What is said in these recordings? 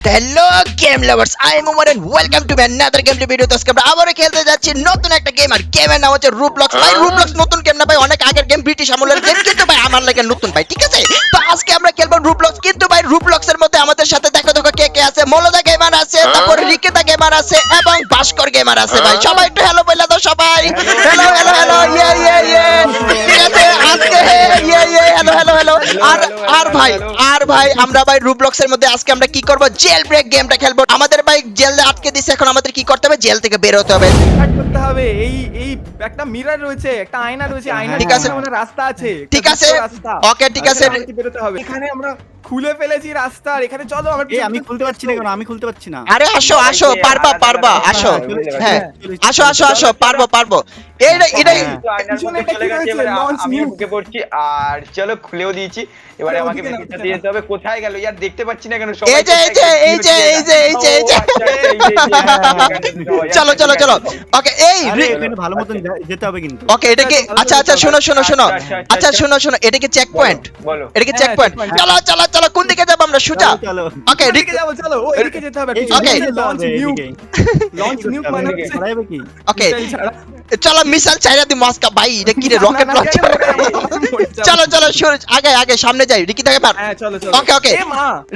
Hello game lovers I am Omar and welcome to another game video তো আজকে আমরা আবারও খেলতে যাচ্ছি নতুন একটা গেম আর গেমের নাম হচ্ছে রুবলক্স ভাই রুবলক্স নতুন গেম না ভাই অনেক আগের গেম ব্রিটিশ আমলের গেম কিন্তু ভাই আমার লাগে নতুন ভাই ঠিক আছে? তো আজকে আমরা খেলব রুবলক্স কিন্তু ভাই রুবলক্স এর মধ্যে আমাদের সাথে দেখো দেখো কে কে আছে। মলদা গেমার আছে তারপর রিকেতা গেমার আছে এবং ভাস্কর গেমার আছে ভাই। সবাই একটু হ্যালো বলে দাও সবাই। হ্যালো হ্যালো হ্যালো ইয়ে ইয়ে ইয়ে। ঠিক আছে? আজকে ইয়ে ইয়ে হ্যালো হ্যালো হ্যালো আর আর ভাই আর ভাই আমরা ভাই রুবলক্স এর মধ্যে আজকে আমরা কি করব? জেল ব্রেক গেমটা খেলব। আমাদের বাইক জেল আটকে দিছে এখন আমাদের কি করতে হবে? জেল থেকে বের হতে হবে। করতে হবে। এই এই একটা মিরর রয়েছে একটা আয়না রয়েছে। আয়না ঠিক আছে। রাস্তা আছে। ঠিক আছে। রাস্তা। ওকে ঠিক আছে। বেরোতে হবে। এখানে আমরা খুলে ফেলেছি রাস্তা আর এখানে চলো আমরা এই আমি খুলতে পারছি না কেন? আমি খুলতে পারছি না। আরে আসো আসো পারবা পারবা আসো। হ্যাঁ আসো আসো আসো পারব পারব। এইটা এটাই পিছনে একটা কি রয়েছে? আমি। ঢুকে পড়ছি আর চলো খুলেও দিয়েছি। এবারে আমাকে ওদিকে দিয়ে। যেতে হবে কোথায় গেল? ইয়ার দেখতে পাচ্ছি না কেন? এই যে এই যে এই যে এই যে এই যে এই যে। চলো চলো চলো। ওকে এই আরে রি- এখানে ভালো মতন যেতে হবে কিন্তু। ওকে এটা কি আচ্ছা আচ্ছা শোনো শোনো শোনো। আচ্ছা, আচ্ছা, আচ্ছা আচ্ছা। শোনো শোনো এটা কি চেক পয়েন্ট বলো। এটা কি চেক হ্যাঁ, পয়েন্ট চলো চলো চলো কোন দিকে যাব আমরা? সোজা? ওকে এদিকে যাব? চলো ও এদিকে যেতে হবে। Okay. Launch new launch new মানে। হচ্ছে কি? ওকে চলো মিসাইল চাইরা দি মস্কা ভাই এটা কি রে রকেট লঞ্চ মরে? মরে। চলো চলো শুরু আগে আগে সামনে যাই। রিকি থেকে পার হ্যাঁ চলো চলো। ওকে, ওকে।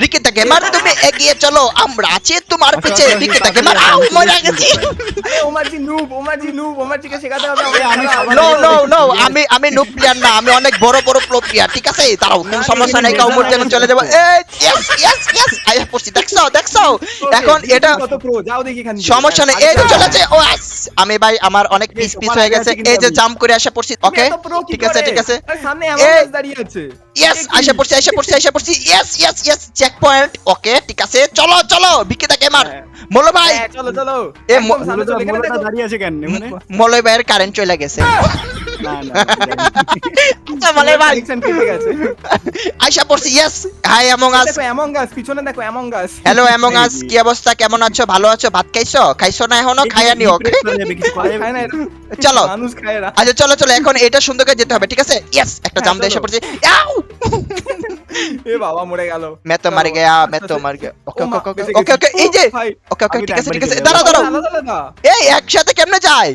রিকি থেকে মার তুমি এগিয়ে চলো আমরা আছি তোমার আচ্ছা, পিছে। আচ্ছা, রিকি থেকে মার আচ্ছা, আউ আচ্ছা, মরে গেছি। আরে ওমারজি নুব ওমারজি নুব ওমারজিকে শেখাতে হবে আমি। নো নো নো আমি আমি নো প্লেয়ার না আমি অনেক বড় বড় প্রো প্লেয়ার ঠিক আছে? তারাও কোন সমস্যা নাই কাউ মোর যেন চলে হ্যাভ পড়ছি দেখছ দেখছ? এখন এটা। সমস্যা নেই। এই যে চলেছে ও আমি ভাই আমার অনেক পিস পিস হয়ে গেছে। এই যে জাম্প করে আসা পড়ছি ওকে ঠিক আছে ঠিক আছে। সামনে দাঁড়িয়ে আছে। ইয়েস পড়ছি আসা পড়ছি আসা পড়ছি। Yes yes yes check point okay ঠিক আছে। চলো চলো বিকিতা গেমার হ্যাঁ। মোলো ভাই! হ্যাঁ, চলো চলো। এ চলো, ভাইয়ের কারেন্ট চলে গেছে। চলো। আচ্ছা, চলো। চলো এখন এটা সুন্দর করে যেতে হবে ঠিক আছে? ইয়েস একটা জাম দিয়ে পড়ছি। ওকে ওকে এই যে ওকে ওকে ঠিক আছে ঠিক আছে দাঁড়াও। দাঁড়াও এই একসাথে কেমনে যায়?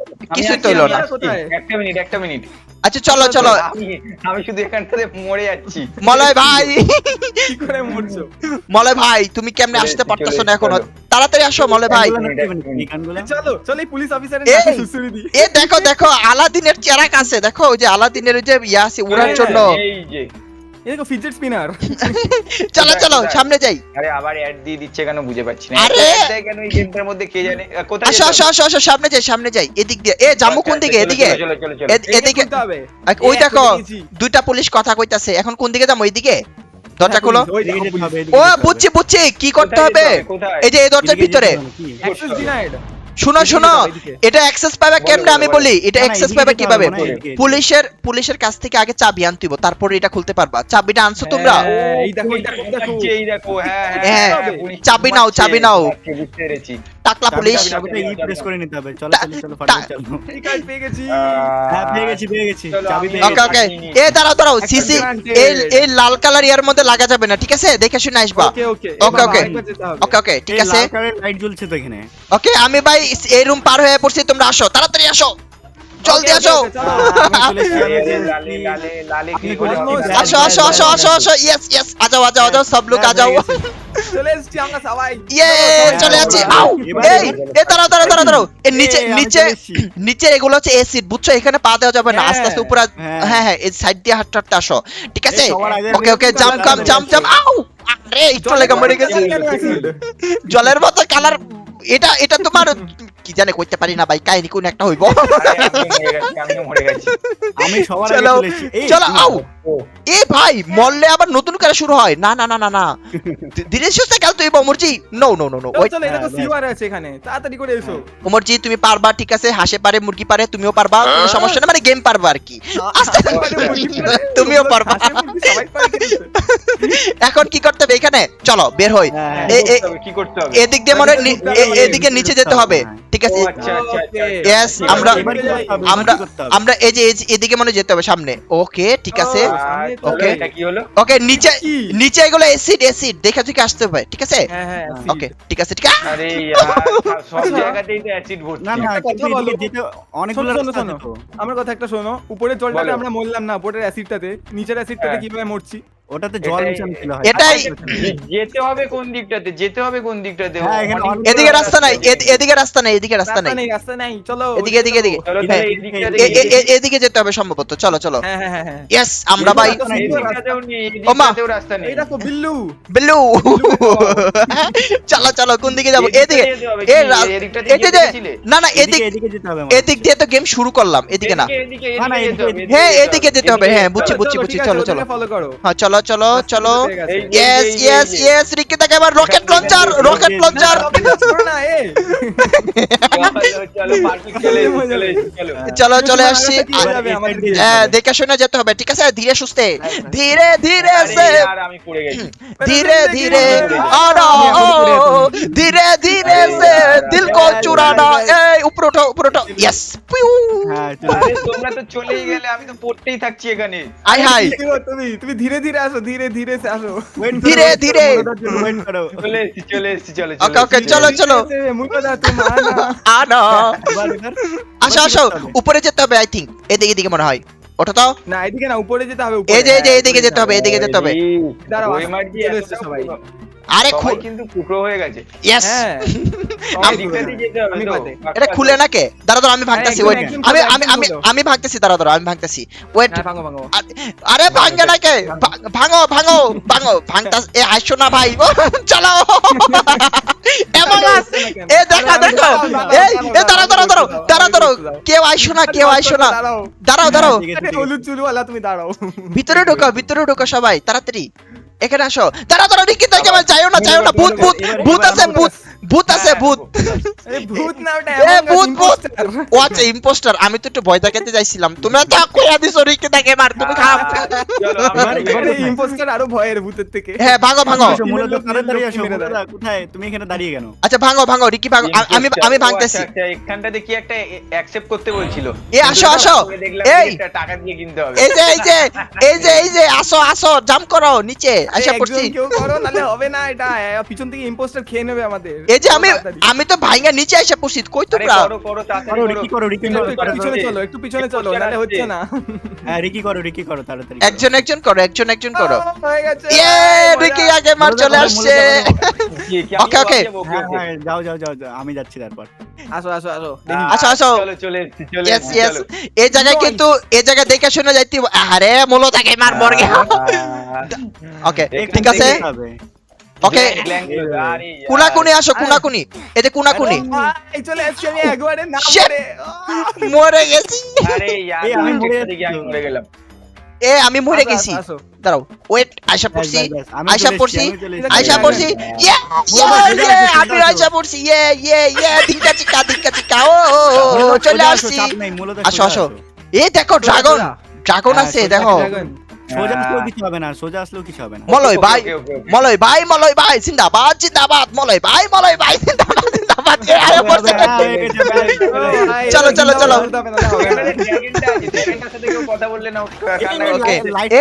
কিছুই তো হইল না। একটা মিনিট একটা মিনিট। আচ্ছা চলো চলো। আমি আমি শুধু এখানটাতে মরে যাচ্ছি। মলয় ভাই! কি করে মরছো? মলয় ভাই তুমি কেমনে আসতে পারতেছো না এখনও? তাড়াতাড়ি আসো মলয় ভাই? চলো, চলো, এই পুলিশ অফিসারের নাকে সুড়সুড়ি এ দেখো দেখো আলাদিনের চেরাক আছে দেখো ওই যে আলাদিনের ওই যে ইয়া আছে উড়ার জন্য। এই যে। দেখো, fidget spinner। চলো চলো সামনে যাই। আরে আবার অ্যাড দিয়ে দিচ্ছে কেন বুঝে পাচ্ছি না। আরে! কেন এই গেমটার মধ্যে কে জানে? কোথায় আসো আসো আসো আসো সামনে যাই সামনে যাই। এদিক দিয়ে। এ জামু কোন আচ্ছা, দিকে এদিকে। চলো, চলো, চলো। এদিকে এদিকে হবে। ওই দেখো দুইটা পুলিশ কথা কইতাছে। এখন কোন দিকে যাব? ওইদিকে দরজা হ্যাঁ, খুলো। এদিকে এদিকে ও বুঝছি বুঝছি। কি করতে হবে? এই যে এই দরজার ভিতরে। হবে নাকি? শুনো শুনো। এটা অ্যাক্সেস পাবে কেমনে আমি বলি এটা অ্যাক্সেস পাবে কীভাবে। পুলিশের পুলিশের কাছ থেকে আগে চাবি আনতে হইব তারপরে এটা খুলতে পারবা চাবিটা আনছো তোমরা হ্যাঁ, এই দেখো, এই দেখো, এই দেখো। হ্যাঁ, হ্যাঁ, হ্যাঁ, পুলিশ চাবি নাও। চাবি নাও। টাকলা পুলিশ। চাবিটা ই প্রেস করে নিতে হবে চলো চলো চলো টা- চলো এই card পেয়ে গেছি। হ্যাঁ পেয়ে গেছি পেয়ে গেছি। চাবি পেয়ে ওকে ওকে। এ দাঁড়াও দাঁড়াও। সিসি এই এই লাল কালার ইয়ার মধ্যে লাগা যাবে না ঠিক আছে? দেখে শুনে আসবা। ওকে, ওকে। ওকে, ওকে। ঠিক আছে? লাল কালারের লাইট জ্বলছে তো এখানে। ওকে আমি ভাই এই রুম পার হয়ে পড়ছি তোমরা আসো। তাড়াতাড়ি আসো। জলদি আসো? আসো আসো আসো আসো আসো ইয়েস ইয়েস আজাও আজাও আজাও সব লোক হ্যাঁ, আজাও। চলে এসেছি আমরা সবাই। ইয়ে এই এ দাঁড়াও দাঁড়াও দাঁড়াও দাঁড়াও। এ নিচে নিচে নিচে এগুলো হচ্ছে এসি বুঝছ? এখানে পা দেওয়া যাবে না। আস্তে আস্তে উপরে হ্যাঁ। হ্যাঁ হ্যাঁ এই সাইড দিয়ে হাঁটতে হাঁটতে আসো। ঠিক আছে? Okay okay jump come jump jump আরে একটু লেগে মরে গেছে। জলের মতো কালার এটা এটা তোমার কি জানে করতে পারি না ভাই কাহিনী কোন একটা হইব। আমি সবার আগে চলো চলে আউ! এ ভাই মরলে আবার নতুন করে শুরু হয়? না না না না না। সুস্থে খেলতে হইব অমরজি নো নো নো নো চলো, চলো এই দেখো হ্যাঁ, সিওয়ার আছে এখানে। তাড়াতাড়ি করে এসো। অমরজি তুমি পারবা ঠিক আছে হাসে পারে মুরগি পারে তুমিও পারবা কোনো সমস্যা না মানে গেম পারবা আর কি। আস্তে তুমিও পারবা। এখন কি করতে হবে এখানে? চলো বের হই। হ্যাঁ, কি করতে হবে? এদিক দিয়ে মনে হয় এ- এদিকে নিচে যেতে হবে ঠিক আছে? আচ্ছা আচ্ছা আচ্ছা আমরা-? আমরা? আমরা এই যে এদিকে মনে যেতে হবে সামনে। ওকে ঠিক আছে। ও, আর সামনে চলো, Okay. এটা কি হলো ওকে নিচে নিচে এগুলো অ্যাসিড অ্যাসিড দেখা থেকে আসতে পারে ঠিক আছে হ্যাঁ হ্যাঁ ওকে ঠিক আছে ঠিক আছে আরে সব আচ্ছা। জায়গাতেই তো অ্যাসিড ভর্তি না না কথা বলো। অনেকগুলো শোনো, শোনো, রাস্তা শোনো। আমার কথা একটা শোনো উপরে জলটাতে আমরা মরলাম না উপরের অ্যাসিডটাতে নিচের অ্যাসিডটাতে হ্যাঁ। কীভাবে মরছি ওটাতে জল মিশানো ছিল হয়। এটাই যেতে হবে কোন দিকটাতে? যেতে হবে কোন দিকটাতে? হ্যাঁ, এদিকে রাস্তা নাই এদিকে রাস্তা নাই এদিকে রাস্তা নাই। রাস্তা নেই চলো এদিকে এদিকে এদিকে। চলো হ্যাঁ। তাহলে এই দিকটাতে এ- এ- এ- এদিকে। যেতে হবে সম্ভবত চলো চলো। হ্যাঁ হ্যাঁ ইয়েস আমরা ভাই এদিকে রাস্তা- দিকটাতেও এই দেখো বিল্লু। বিল্লু। চলো চলো কোন দিকে যাব? এদিকে। এ এদিকে না না এদিক এদিকে এদিকে যেতে হবে এদিক দিয়ে তো গেম শুরু করলাম এদিকে না। এদিকে, এদিকে, এদিকে এদিকে, হ্যাঁ এদিকে যেতে হবে হ্যাঁ বুঝছি বুঝছি চলো, বুঝছি চলো চলো। হ্যাঁ চলো চলো চলো। ইয়েস ইয়েস ইয়েস রিকে তাকে আবার রকেট লঞ্চার রকেট লঞ্চার। চলো, চলো, আসছি। হয়ে দেখে শুনে যেতে হবে ঠিক আছে? ধীরে সুস্থে। ধীরে ধীরে আরে সে ধীরে আমি দিনে সে দিল কো চুরানা এই উপরে ওঠো উপরে ওঠো ইয়েস পিউ হ্যাঁ, তোমরা তো চলে গেলে আমি তো পড়তেই থাকছি এখানে। আই হাই। তুমি তুমি ধীরে ধীরে আসো ধীরে ধীরে আসো। ধীরে ধীরে চলে চলে চলে ওকে ওকে চলো চলো। আনা। আসো আসো উপরে যেতে হবে আই থিঙ্ক এদিকে এদিকে মনে হয়। ওটা তো। না এদিকে না উপরে যেতে হবে এই যে এই যে এদিকে যেতে হবে এদিকে যেতে হবে। দাঁড়াও ওই দিয়ে সবাই। আরে খুল কিন্তু টুকরো হয়ে গেছে। ইয়েস হ্যাঁ। আমি এটা খুলে না কে? দাঁড়া দাঁড়া আমি ভাঙতেছি একজন- ওয়েট আমি আমি আমি আমি ভাঙতেছি দাঁড়া দাঁড়া আমি ভাঙতেছি ওয়েট হ্যাঁ ভাঙো ভাঙো। আরে ভাঙে না কে? ভাঙো। ভাঙো ভাঙো ভাঙতা এ না ভাই। চলো এমন আস এ দেখা দেখো। এই এ দাঁড়াও দাঁড়াও দাঁড়াও দাঁড়াও। দাঁড়াও কেউ আইসো না কেউ আইসো না। দাঁড়াও। দাঁড়াও। হলুদ চুলওয়ালা তুমি দাঁড়াও। ভিতরে ঢোকা ভিতরে ঢোকা সবাই তাড়াতাড়ি। এখানে আসো। তারা তারা যাবে যাইও না যাইও না ভূত ভূত ভূত আছে ভূত। ভূত আছে ভূত। আরে ভূত না ওটা এ ভূত ভূত। ও আচ্ছা ইম্পোস্টার আমি তো একটু ভয় দেখাতে যাইছিলাম তুমি তো কইয়া দিছো রিকি তাকে মার তুমি খাও। আমরা এবার- আরে ভয়ের ভূতের থেকে। হ্যাঁ ভাঙো ভাঙো। কোথায়? তুমি এখানে দাঁড়িয়ে কেন? আচ্ছা ভাঙো ভাঙো রিকি ভাঙো। আমি আমি ভাঙতেছি। আচ্ছা, আচ্ছা, এখানটাতে কি একটা অ্যাকসেপ্ট করতে বলছিল? এ আসো আসো। এই। টাকা দিয়ে কিনতে হবে। এই যে এই যে এই যে এই যে আসো আসো জাম্প করো নিচে একজন পড়ছি। কেউ করো নালে হবে না এটা। পিছন থেকে ইম্পোস্টার খেয়ে নেবে আমাদের। এই যে আমি আমি তো ভাইঙ্গা নিচে এসে পড়ছি কই আরে তোমরা? করো করো তাড়াতাড়ি করো করো। রিকি করো রিকি একটু করো পিছনে চলো একটু পিছনে চলো নালে হচ্ছে না। হ্যাঁ রিকি করো রিকি করো তাড়াতাড়ি একজন একজন করো একজন একজন করো। হয়ে গেছে। ইয়ে রিকি আগে মার চলে আসছে। মূলত কি কি আমি Okay, okay. যাব, হ্যাঁ. হ্যাঁ যাও যাও যাও আমি যাচ্ছি তারপর। আসো আসো আসো আসো, আসো। চলো চলে ইয়েস ইয়েস এই জায়গায় কিন্তু এই জায়গায় দেখে শুনে যাইতে আরে মূল তাকে মার মর গে ওকে ঠিক আছে। ওকে কুনাকুনি আসো কুনাকুনি এই যে কুনাকুনি এই চলে এসছি আমি একবারে না! পড়ে মরে গেছি। আরে ইয়ার, আমি মরে। মরে গেলাম। এ আমি মরে গেছি। দাঁড়াও ওয়েট আয়শা পড়ছি। আয়শা পড়ছি। আয়শা পড়ছি। ইয়ে আমি আয়শা পড়ছি। ইয়ে ইয়ে ইয়ে দিক্কা চিক্কা দিক্কা চিক্কা ও চলে আসছি আসো, আসো। আসো। এই দেখো ড্রাগন ড্রাগন আছে দেখো। সোজা হ্যাঁ। আসলেও কিছু হবে না সোজা আসলেও কিছু হবে না। মলয় ভাই. মলয় ভাই মলয় ভাই জিন্দাবাদ জিন্দাবাদ মলয় ভাই মলয় ভাই জিন্দাবাদ জিন্দাবাদ এ আয়ো পড়ছে। চলো, চলো, চলো।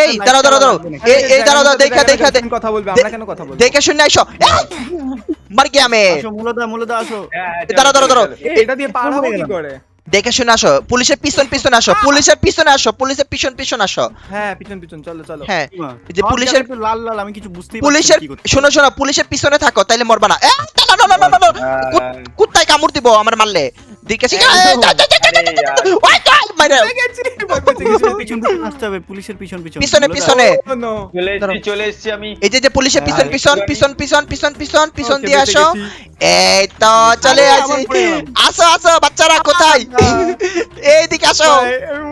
এই, দাঁড়াও দাঁড়াও দাঁড়াও। এই এই দাঁড়াও দাঁড়াও দেখা দেখা কথা বলবে আমরা কেন কথা বলব? দেখে শুনে আইসো। মার গিয়া মে আসো, মূলত মূলত আসো। হ্যাঁ, দাঁড়াও, দাঁড়াও, দাঁড়াও। এটা দিয়ে পার হব কি করে? দেখে শুনে আসো পুলিশের পিছন পিছন আসো পুলিশের পিছনে আসো পুলিশের পিছন পিছন আসো হ্যাঁ পিছন পিছন চলো চলো হ্যাঁ এই যে পুলিশের- লাল লাল আমি কিছু বুঝতেই পুলিশের পারছি না কি শোনো শোনো পুলিশের পিছনে থাকো তাইলে মরবা না এ, না, না, না, না, না, না, না। আহ, কুত- কুত্তায় কামড় দিব আমার মারলে দিকে শিখা ওই চল মাইরে পেয়ে গেছি, ভয় পেয়েছে কিছু। পিছন পিছন আসতে হবে পুলিশের পিছন পিছন পিছনে পিছনে Oh, চলে এসেছি আমি এই যে যে পুলিশের পিছন হ্যাঁ, পিছন পিছন পিছন পিছন পিছন পিছন দিয়ে আসো এই তো চলে আসি আবার পড়ে গেলাম। আসো আসো বাচ্চারা কোথায় এইদিকে আসো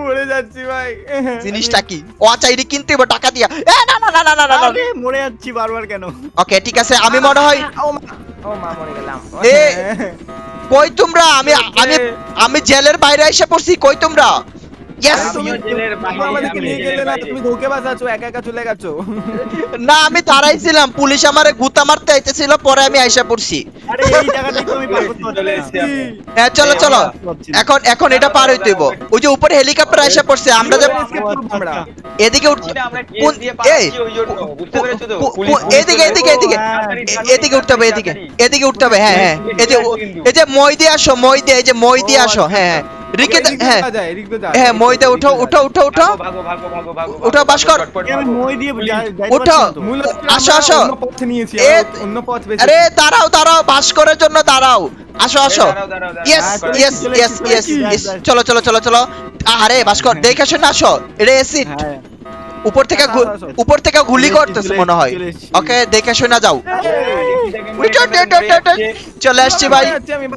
মরে যাচ্ছি ভাই জিনিসটা কি ও আচ্ছা এটি কিনতে হবে টাকা দিয়া এ না না না না না না মরে যাচ্ছি বারবার কেন ওকে ঠিক আছে আমি মনে হয় ও মা, মরে গেলাম। এ, কই তোমরা? আমি আমি আমি জেলের বাইরে এসে পড়ছি কই তোমরা? ইয়েস আমিও জেলের বাইরে, আমাদেরকে নিয়ে গেলে না তুমি ধোকে বাঁচাচ্ছো একা একা চলে গেছো না আমি দাঁড়াইছিলাম পুলিশ আমারে গুতা মারতে আইতেছিল পরে আমি আইসা পড়ছি। আরে এই পার করতে চলে। হ্যাঁ চলো চলো। এখন এখন এটা পার হইতে হইব। ওই যে উপরে হেলিকপ্টার এসে পড়ছে আমরা যে। এদিকে এদিকে এদিকে এদিকে। এদিকে উঠতে হবে এদিকে। এদিকে উঠতে হবে হ্যাঁ হ্যাঁ। এই যে এই যে মই দিয়ে আসো মই দিয়ে এই যে মই দিয়ে আসো হ্যাঁ হ্যাঁ। রিকে হ্যাঁ। হ্যাঁ মইদা উঠাও উঠাও উঠাও উঠাও। উঠাও ভাস্কর। উঠাও। আসো আসো। আরে দাঁড়াও দাঁড়াও ভাস্করের জন্য দাঁড়াও। আসো আসো। ইয়েস ইয়েস ইয়েস ইয়েস চলো চলো চলো চলো আরে ভাস্কর দেখে আসো না আসো এটা উপর থেকে উপর থেকে গুলি করতেছে মনে হয়। ওকে দেখে শুনে যাও। চলে আসছি ভাই।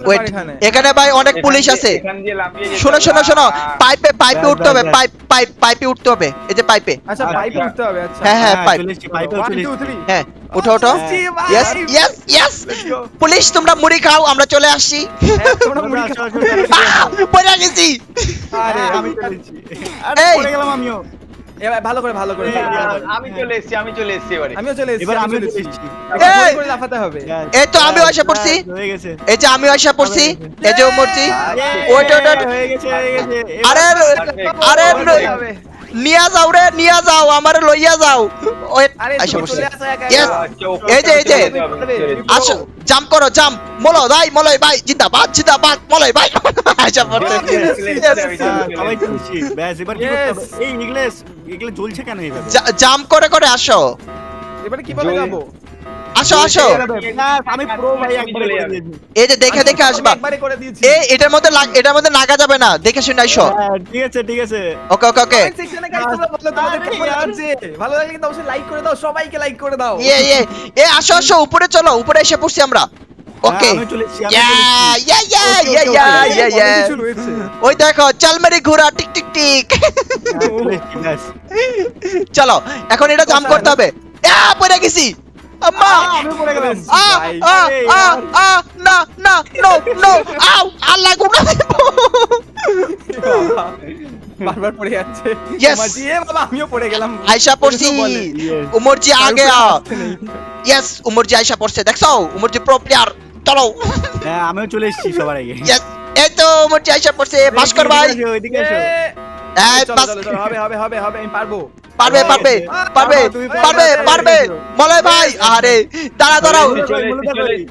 ওয়েট এখানে ভাই অনেক পুলিশ আছে। শোনো শোনো শোনো। পাইপে পাইপে উঠতে হবে পাইপ পাইপ পাইপে উঠতে হবে। এই যে পাইপে। আচ্ছা পাইপে উঠতে হবে আচ্ছা। হ্যাঁ হ্যাঁ পাইপ। হ্যাঁ উঠো উঠো। ইয়েস ইয়েস ইয়েস পুলিশ তোমরা মুড়ি খাও আমরা চলে আসছি। হ্যাঁ, তোমরা মুড়ি খাও। পড়ে গেছি। আরে আমি চলেছি আরে পড়ে গেলাম আমিও। এবার ভালো করে ভালো করে আমি চলে এসেছি আমি চলে এসেছি এবারে আমিও চলে এসেছি এবার আমি আমিও চলে এসেছি। এই। করে লাফাতে হবে এই তো আমিও আশা পড়ছি। হয়ে গেছে। এই যে আমি আশা পড়ছি এই যে মরছি ওটা ওইটা। হয়ে গেছে, হয়ে গেছে। আরে আরে। নিয়া যাও রে নিয়া যাও আমার লইয়া যাও। এই যে এই যে। আসো জাম্প করো জাম্প মলো ভাই মলাই ভাই জিতা বাদ মলয় ভাই। আচ্ছা পড়তে সবাই ব্যাস এবার কি করতে হবে? এই ইংলিশ এগুলো জ্বলছে কেন এইভাবে? জাম্প করে করে আসো। এবারে কীভাবে যাব? আসো আসো। আমি pro ভাই একবারে করে দিয়েছি। এই যে দেখে দেখে আসবা। একবারে করে দিয়েছি। এই এটার মধ্যে এটার মধ্যে নাগা যাবে না। দেখে শুনে আইসো। হ্যাঁ, ঠিক আছে ঠিক আছে। ওকে ওকে ওকে। Comment section তোমরা বলো তোমাদের কেমন লাগছে? ভালো লাগলে কিন্তু অবশ্যই লাইক করে দাও সবাইকে লাইক করে দাও। ইয়ে ইয়ে এ আসো আসো উপরে চলো উপরে এসে পড়ছি আমরা। ওকে। হ্যাঁ, ইয়া ইয়া ইয়া ইয়া ইয়া ইয়া ইয়া। রয়েছে। ওই দেখো চালমারি ঘোড়া টিক টিক টিক। হ্যাঁ, চলে এখন এটা জাম্প করতে হবে। আ পড়ে গেছি। अम्मा आ आ आ आ ना ना नो नो আউ আর লাগু না বারবার পড়ে যাচ্ছে মাঝি এ বাবা আমিও পড়ে গেলাম আয়শা পড়ছি উমরজি আ গয়া ইয়েস উমরজি আয়শা পড়ছে দেখছো উমরজি প্রো প্লেয়ার চলো হ্যাঁ আমিও চলে এসেছি সবার আগে ইয়েস এই তো উমরজি আয়শা পড়ছে ভাস্কর ভাই ওইদিকে এসো এই হবে হবে হবে হবে আমি পারবো পারবে পারবে পারবে পারবে পারবে, মলয় ভাই আরে দাঁড়া দাঁড়াও। এসেছি, এসেছি।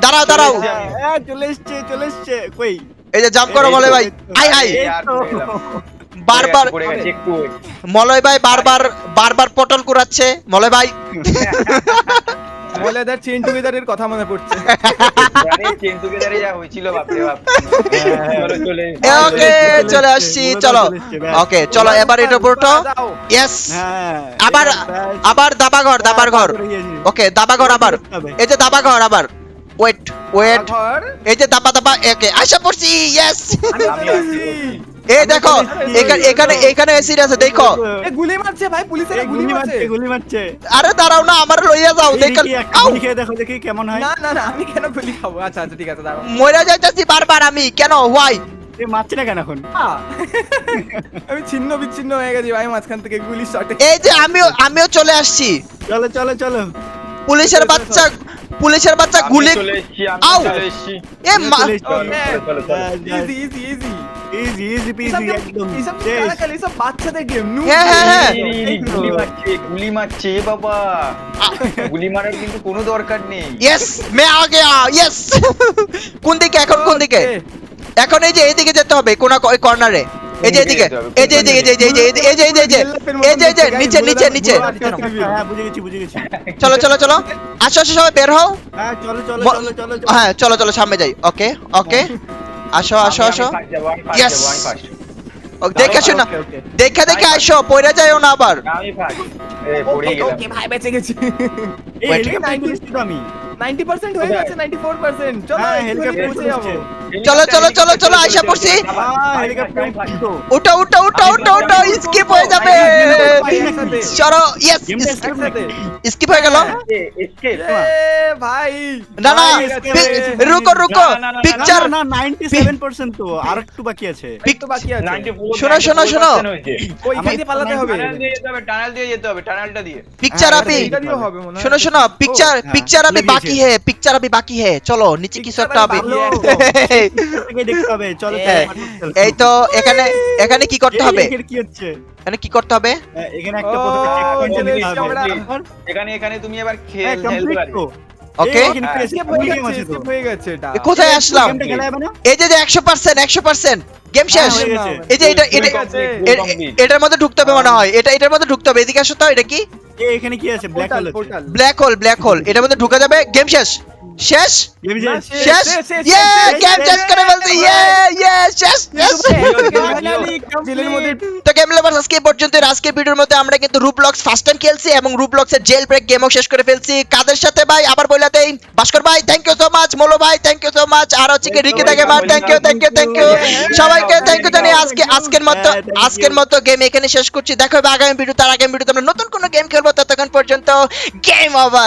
দাঁড়াও দাঁড়াও। চলে হ্যাঁ, হ্যাঁ, চলে এসছে চলে এসছে। কই? এই যে জাম্প করো মলয় ভাই। আই গেলাম। বারবার। মলয় ভাই বারবার বারবার পটল কুড়াচ্ছে। মলয় ভাই। বলে দেখ চেন টুগেদারের কথা মনে পড়ছে। আরে, chain together যা হয়েছিল, বাপরে বাপ। চলো, চলে ওকে চলে আসছি চলো। ওকে চলো এবার এটা পুরোটা। ইয়েস হ্যাঁ আবার আবার দাবা ঘর দাবার ঘর ওকে দাবা ঘর আবার এই যে দাবা ঘর আবার ওয়েট ওয়েট এই যে দাবা দাবা একে আশা পড়ছি ইয়েস এই দেখো এখানে এখানে এখানে এসি আছে দেখো। এ, গুলি মারছে ভাই পুলিশের গুলি গুলি মারছে। গুলি মারছে। আরে দাঁড়াও না আমার লইয়া যাও দেখো গুলি খেয়ে দেখো দেখি কেমন হয়। না না না আমি কেন গুলি খাব? আচ্ছা আচ্ছা ঠিক আছে দাঁড়াও। মরে যাইতাছি বারবার আমি কেন? হোয়াই এ মারছে না কেন এখন? আমি ছিন্ন বিচ্ছিন্ন হয়ে গেছি ভাই মাঝখান থেকে গুলি শটে এই যে আমিও আমিও চলে আসছি। চলো চলো চলো। পুলিশের বাচ্চা পুলিশের বাচ্চা গুলি আউ! এ মা। Easy easy easy easy easy peasy একদম বাচ্চাদের গেম নু হ্যাঁ, হ্যাঁ, হ্যাঁ। গুলি মারছে গুলি মারছে এ বাবা। গুলি মারার কিন্তু কোনো দরকার নেই। ইয়েস মে আ গয়া ইয়েস কোন দিকে? এখন কোন দিকে? এখন এই যে এইদিকে যেতে হবে কোন কর্নারে এই যে এদিকে এই যে এদিকে এই যে এই যে এই যে এই যে এই যে এই যে এই যে নিচে নিচে নিচে। চলো চলো চলো। আসো আসো সবাই বের হও। হ্যাঁ চলো চলো হ্যাঁ, সামনে যাই। ওকে ওকে। আসো আসো আসো। ইয়েস দেখে না দেখে দেখে আসো পড়ে যায়ও না আবার। আমি ভাই পড়ে গেলাম। ওকে ভাই বেঁচে গেছি। এই আমি। 90% হয়ে গেছে 94% চলো হ্যাঁ, হেলিকপ্টার পৌঁছে যাব চলো, চলো, চলো, চলো, আইসা পড়ছি। আহ, হেলিকপ্টার উঠতো। উঠো উঠো উঠো উঠো উঠো স্কিপ হয়ে যাবে চলো ইয়েস গেমটা escape একসাথে। নাকি? স্কিপ হয়ে গেল এ, ভাই না না ভাই, escape পি- হয়ে গেছে। রুকো রুকো পিকচার না, না, 97% তো, আর একটু বাকি আছে। একটু বাকি আছে শোনো, শোনো, শোনো। ওই দিয়ে পালাতে হবে টানেল দিয়ে যেতে হবে, টানেল দিয়ে যেতে হবে, টানেলটা দিয়ে। পিকচার হ্যাঁ, আপি শোনো শোনো পিকচার পিকচার লেগেছে। बाकी है पिक्चर अभी बाकी है चलो নিচে কিছু Picture একটা হবে ভালো। থেকে দেখতে হবে, চলো, চলো, হ্যাঁ। চলো। এই তো এখানে এখানে কি করতে এই, হবে এখানে কি হচ্ছে? এখানে কি করতে হবে হ্যাঁ, এখানে একটা ও, প্রথমে checkpoint চলে দিতে এসেছি হবে। আমরা। তারপর, এখানে এখানে তুমি এবার খেল হ্যাঁ, খেলতে complete পারবে তো। ওকে এই, এখানে হ্যাঁ। পেয়েছি, escape হয়ে full game গেছে আছে তো। escape হয়ে গেছে এটা এ, কোথায় আসলাম গেমটা খেলা যাবে না? এই যে যে 100% 100% গেম শেষ হ্যাঁ, হয়ে গেছে। এই যে এটা এটা ঠিক আছে। এ- এ- এটার মধ্যে ঢুকতে হবে মনে হয় এটা এটার মধ্যে ঢুকতে হবে এদিকে আসো তো এটা কি এই, এখানে কি আছে? Black. Portal black hole black hole এটার মধ্যে ঢুকে যাবে গেম শেষ শেষ? শেষ। ইয়ে গেম শেষ, করে ফেলছি ইয়ে ইয়ে শেষ শেষ জেলের মধ্যে তো গেম লাভার্স আজকে পর্যন্ত আজকের ভিডিওর মধ্যে আমরা কিন্তু রুবলক্স ফার্স্ট টাইম খেলছি এবং রুবলক্সের জেল ব্রেক গেমও শেষ করে ফেলছি। কাদের সাথে ভাই? আবার বলে দেই। ভাস্কর ভাই থ্যাংক ইউ সো মাচ মোলো ভাই থ্যাংক ইউ সো মাচ আর হচ্ছে কি রিকি দাগে মার thank you thank you thank you সবাইকে থ্যাংক ইউ জানিয়ে আজকে আজকের মতো. আজকের মতো গেম এখানে শেষ করছি। দেখো আগামী ভিডিও তার আগামী ভিডিওতে আমরা নতুন কোনো গেম খেলব। ততক্ষণ পর্যন্ত গেম ওভার